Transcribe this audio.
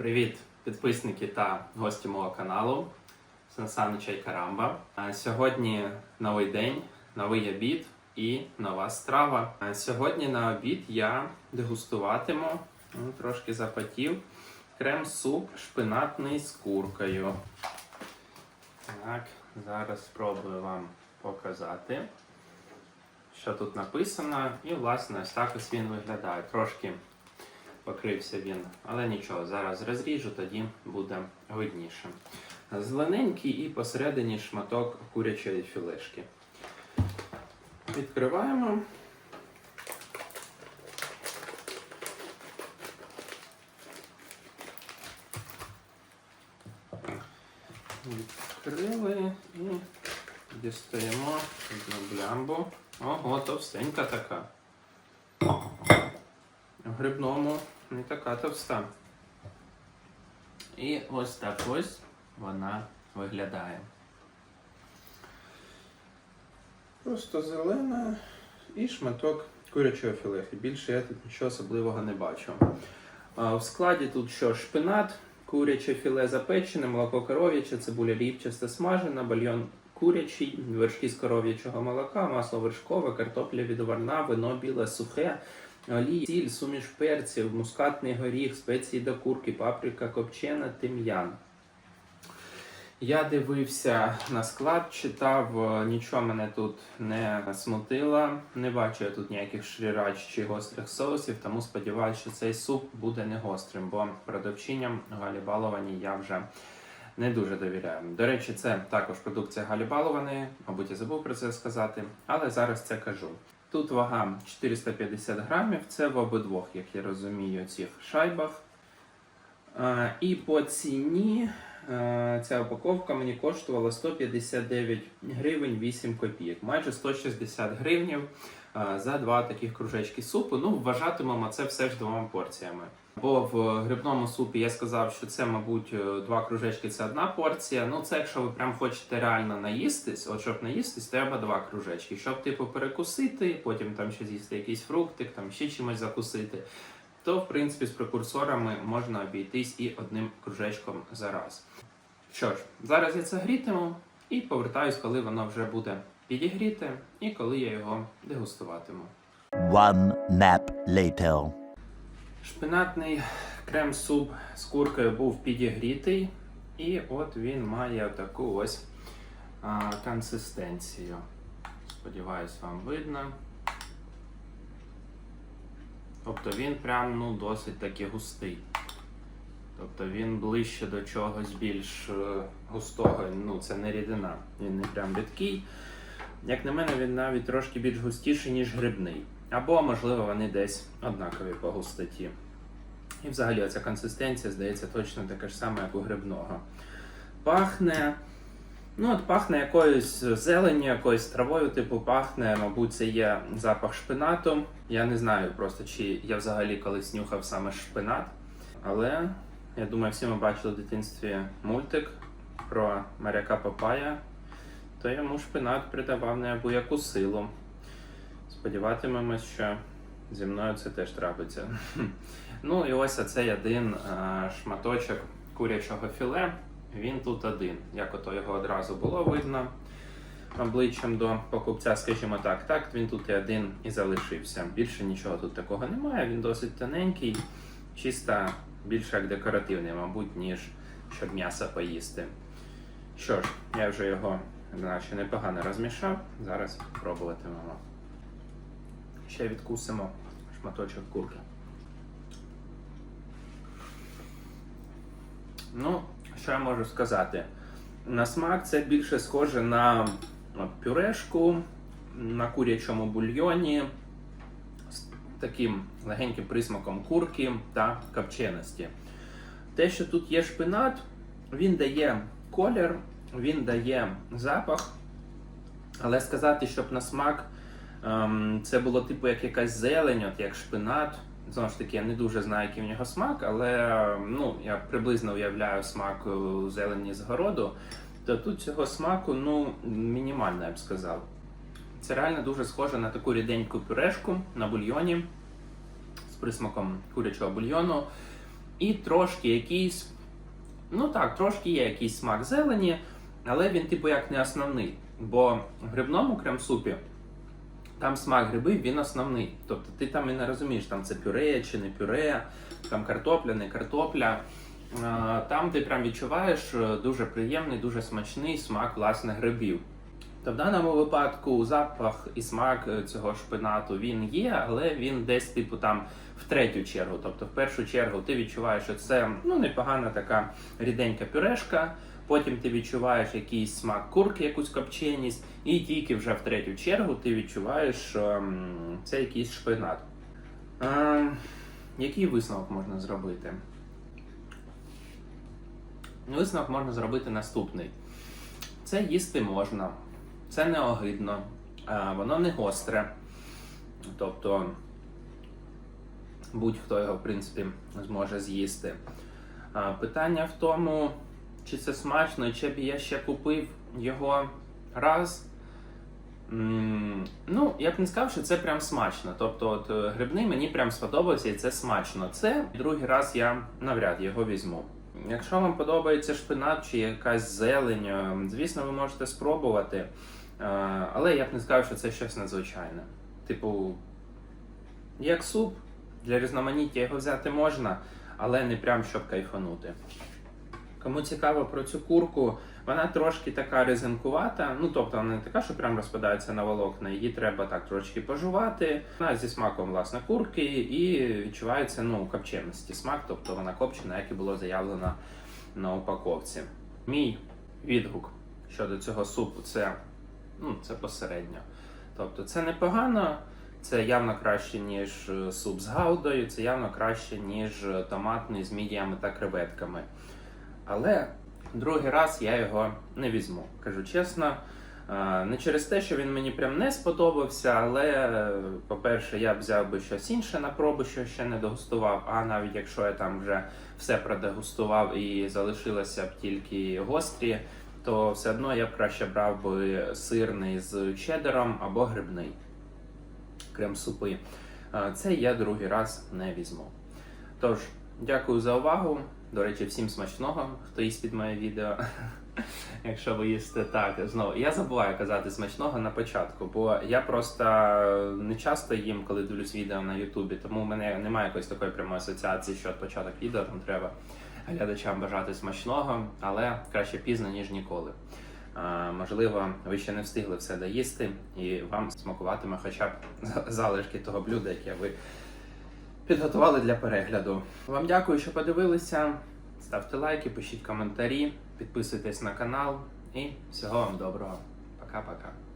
Привіт, підписники та гості мого каналу Сан Чай Карамба. Сьогодні новий день, новий обід і нова страва. Сьогодні на обід я дегустуватиму ну, трошки запотів крем-суп шпинатний з куркою. Так, зараз спробую вам показати, що тут написано. І, власне, ось так ось він виглядає. Трошки покрився він, але нічого, зараз розріжу, тоді буде видніше. Зелененький і посередині шматок курячої філешки. Відкриваємо. Відкрили і дістаємо одну блямбу. Ого, товстенька така. В грибному не така товста. І ось так ось вона виглядає. Просто зелена і шматок курячого філехи. Більше я тут нічого особливого не бачу. В складі тут що шпинат, куряче філе запечене, молоко коров'яче, цибуля ріпчаста смажена, бульйон курячий, вершки з коров'ячого молока, масло вершкове, картопля відварна, вино біле, сухе, олій, сіль, суміш перців, мускатний горіх, спеції до курки, паприка копчена, тим'ян. Я дивився на склад, читав, е, нічого мене тут не смутило. Не бачу я тут ніяких шрірач чи гострих соусів, тому сподіваюся, що цей суп буде не гострим, бо продавчиням Галі Баловані я вже не дуже довіряю. До речі, це також продукція Галі Балованої, мабуть, я забув про це сказати, але зараз це кажу. Тут вага 450 грамів, це в обидвох, як я розумію, цих шайбах. Е, І по ціні е, ця упаковка мені коштувала 159 гривень 8 копійок, майже 160 гривнів е, за два таких кружечки супу. Ну, вважатимемо це все ж двома порціями. Бо в грибному супі я сказав, що це, мабуть, е, два кружечки це одна порція. Ну, це якщо ви прям хочете реально наїстись, от щоб наїстись, треба два кружечки. Щоб типу перекусити, потім там ще з'їсти якийсь фруктик, там ще чимось закусити. То, в принципі, з прекурсорами можна обійтись і одним кружечком за раз. Що ж, зараз я це грітиму і повертаюсь, коли воно вже буде підігріте, і коли я його дегустуватиму. One nap later. Шпинатний крем-суп з куркою був підігрітий, і от він має таку ось а, консистенцію. Сподіваюсь, вам видно. Тобто він прям ну, досить таки густий. Тобто він ближче до чогось більш е, густого. Ну, це не рідина, він не прям рідкий. Як на мене, він навіть трошки більш густіший, ніж грибний. Або, можливо, вони десь однакові по густоті. І взагалі оця консистенція, здається, точно така ж сама, як у грибного. Пахне. Ну, от пахне якоюсь зеленню, якоюсь травою, типу пахне, мабуть, це є запах шпинату. Я не знаю просто, чи я взагалі колись нюхав саме шпинат. Але я думаю, всі ми бачили в дитинстві мультик про моряка Папая, то йому шпинат придавав неабияку силу. Сподіватимемось, що зі мною це теж трапиться. Ну і ось оцей один е, шматочок курячого філе. Він тут один. Як ото його одразу було видно обличчям до покупця, скажімо так, так він тут і один і залишився. Більше нічого тут такого немає. Він досить тоненький, чисто більше як декоративний, мабуть, ніж щоб м'ясо поїсти. Що ж, я вже його наче непогано розмішав. Зараз пробуватимемо. Ще відкусимо шматочок курки. Ну, що я можу сказати? На смак це більше схоже на пюрешку на курячому бульйоні з таким легеньким присмаком курки та копченості. Те, що тут є шпинат, він дає колір, він дає запах, але сказати, щоб на смак це було типу як якась зелень, от як шпинат. Знову ж таки, я не дуже знаю, який в нього смак, але ну, я приблизно уявляю смак е, зелені з городу. То тут цього смаку ну, мінімально, я б сказав. Це реально дуже схоже на таку ріденьку пюрешку на бульйоні з присмаком курячого бульйону. і трошки якийсь, ну так, трошки є якийсь смак зелені, але він, типу, як не основний. Бо в грибному крем-супі там смак грибів, він основний. Тобто ти там і не розумієш, там це пюре чи не пюре, там картопля, не картопля. Там ти прям відчуваєш е, дуже приємний, дуже смачний смак власне грибів. То в даному випадку запах і смак е, цього шпинату він є, але він десь типу там в третю чергу. Тобто, в першу чергу ти відчуваєш, що це ну непогана така ріденька пюрешка. Потім ти відчуваєш якийсь смак курки, якусь копченість, і тільки вже в третю чергу ти відчуваєш, що це якийсь шпинат. Е, який висновок можна зробити? Висновок можна зробити наступний: це їсти можна, це не огидно, воно не гостре. Тобто будь-хто його, в принципі, зможе з'їсти. Питання в тому, чи це смачно, і чи б я ще купив його раз. Ну, я б не сказав, що це прям смачно. Тобто, от е, грибний мені прям сподобався і це смачно. Це другий раз я навряд його візьму. Якщо вам подобається шпинат чи якась зелень, е, звісно, ви можете спробувати. Е, Але я б не сказав, що це щось надзвичайне. Типу, як суп, для різноманіття його взяти можна, але не прям щоб кайфанути. Кому цікаво про цю курку, вона трошки така резинкувата. Ну тобто вона не така, що прям розпадається на волокна. Її треба так трошки пожувати. Вона зі смаком власне курки і відчувається ну копченості смак, тобто вона копчена, як і було заявлено на упаковці. Мій відгук щодо цього супу це, ну, це посередньо. Тобто це непогано. Це явно краще, ніж е, суп з гаудою, це явно краще, ніж е, томатний з мідіями та креветками. Але другий раз я його не візьму, кажу чесно. Не через те, що він мені прям не сподобався, але, по-перше, я б взяв би щось інше на пробу, що ще не дегустував. А навіть якщо я там вже все продегустував і залишилося б тільки гострі, то все одно я б краще брав би сирний з чедером або грибний крем-супи. Е, Це я другий раз не візьму. Тож, дякую за увагу. До речі, всім смачного, хто їсть під моє відео. Якщо ви їсте так, знову я забуваю казати смачного на початку, бо я просто не часто їм, коли дивлюсь відео на Ютубі, тому в мене немає якоїсь такої прямої асоціації, що початок відео там треба глядачам бажати смачного, але краще пізно, ніж ніколи. А, можливо, ви ще не встигли все доїсти, і вам смакуватиме хоча б залишки того блюда, яке ви підготували для перегляду. Вам дякую, що подивилися. Ставте лайки, пишіть коментарі, підписуйтесь на канал і всього вам доброго. Пока-пока.